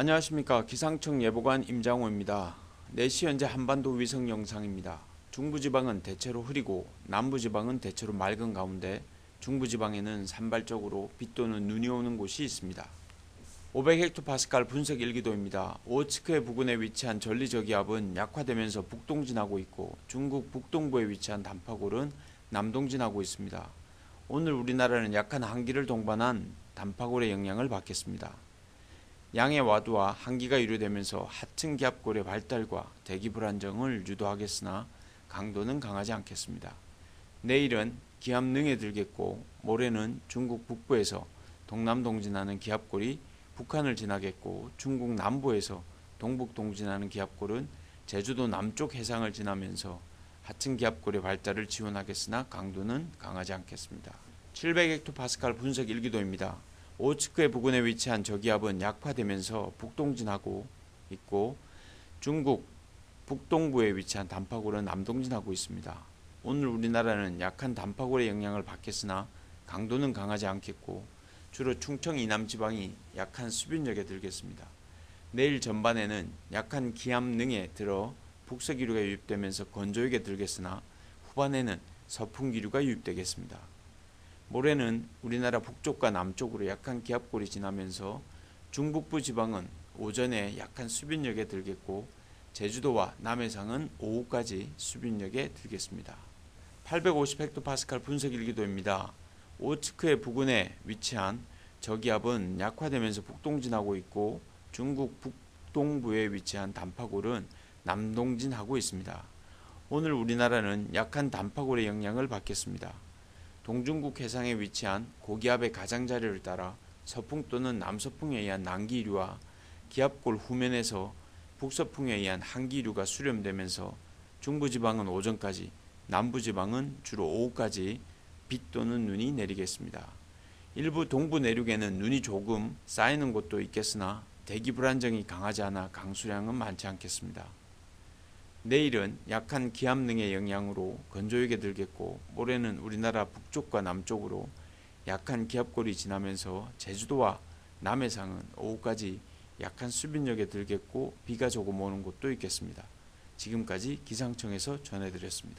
안녕하십니까 기상청 예보관 임장호입니다. 4시 현재 한반도 위성 영상입니다. 중부지방은 대체로 흐리고 남부지방은 대체로 맑은 가운데 중부지방에는 산발적으로 비 또는 눈이 오는 곳이 있습니다. 500헥토파스칼 분석 일기도입니다. 오츠크해 부근에 위치한 전리저기압은 약화되면서 북동진하고 있고 중국 북동부에 위치한 단파골은 남동진하고 있습니다. 오늘 우리나라는 약한 한기를 동반한 단파골의 영향을 받겠습니다. 양의 와두와 한기가 유료되면서 하층 기압골의 발달과 대기 불안정을 유도하겠으나 강도는 강하지 않겠습니다. 내일은 기압 능에 들겠고 모레는 중국 북부에서 동남 동진하는 기압골이 북한을 지나겠고 중국 남부에서 동북 동진하는 기압골은 제주도 남쪽 해상을 지나면서 하층 기압골의 발달을 지원하겠으나 강도는 강하지 않겠습니다. 700헥토파스칼 분석 일기도입니다. 오츠크해 부근에 위치한 저기압은 약화되면서 북동진하고 있고 중국 북동부에 위치한 단파골은 남동진하고 있습니다. 오늘 우리나라는 약한 단파골의 영향을 받겠으나 강도는 강하지 않겠고 주로 충청 이남 지방이 약한 수변력에 들겠습니다. 내일 전반에는 약한 기압능에 들어 북서기류가 유입되면서 건조역에 들겠으나 후반에는 서풍기류가 유입되겠습니다. 모레는 우리나라 북쪽과 남쪽으로 약한 기압골이 지나면서 중북부 지방은 오전에 약한 수변력에 들겠고 제주도와 남해상은 오후까지 수변력에 들겠습니다. 850헥토파스칼 분석 일기도입니다. 오츠크해 부근에 위치한 저기압은 약화되면서 북동진하고 있고 중국 북동부에 위치한 단파골은 남동진하고 있습니다. 오늘 우리나라는 약한 단파골의 영향을 받겠습니다. 동중국 해상에 위치한 고기압의 가장자리를 따라 서풍 또는 남서풍에 의한 난기류와 기압골 후면에서 북서풍에 의한 한기류가 수렴되면서 중부지방은 오전까지 남부지방은 주로 오후까지 비 또는 눈이 내리겠습니다. 일부 동부 내륙에는 눈이 조금 쌓이는 곳도 있겠으나 대기 불안정이 강하지 않아 강수량은 많지 않겠습니다. 내일은 약한 기압능의 영향으로 건조역에 들겠고 모레는 우리나라 북쪽과 남쪽으로 약한 기압골이 지나면서 제주도와 남해상은 오후까지 약한 수변력에 들겠고 비가 조금 오는 곳도 있겠습니다. 지금까지 기상청에서 전해드렸습니다.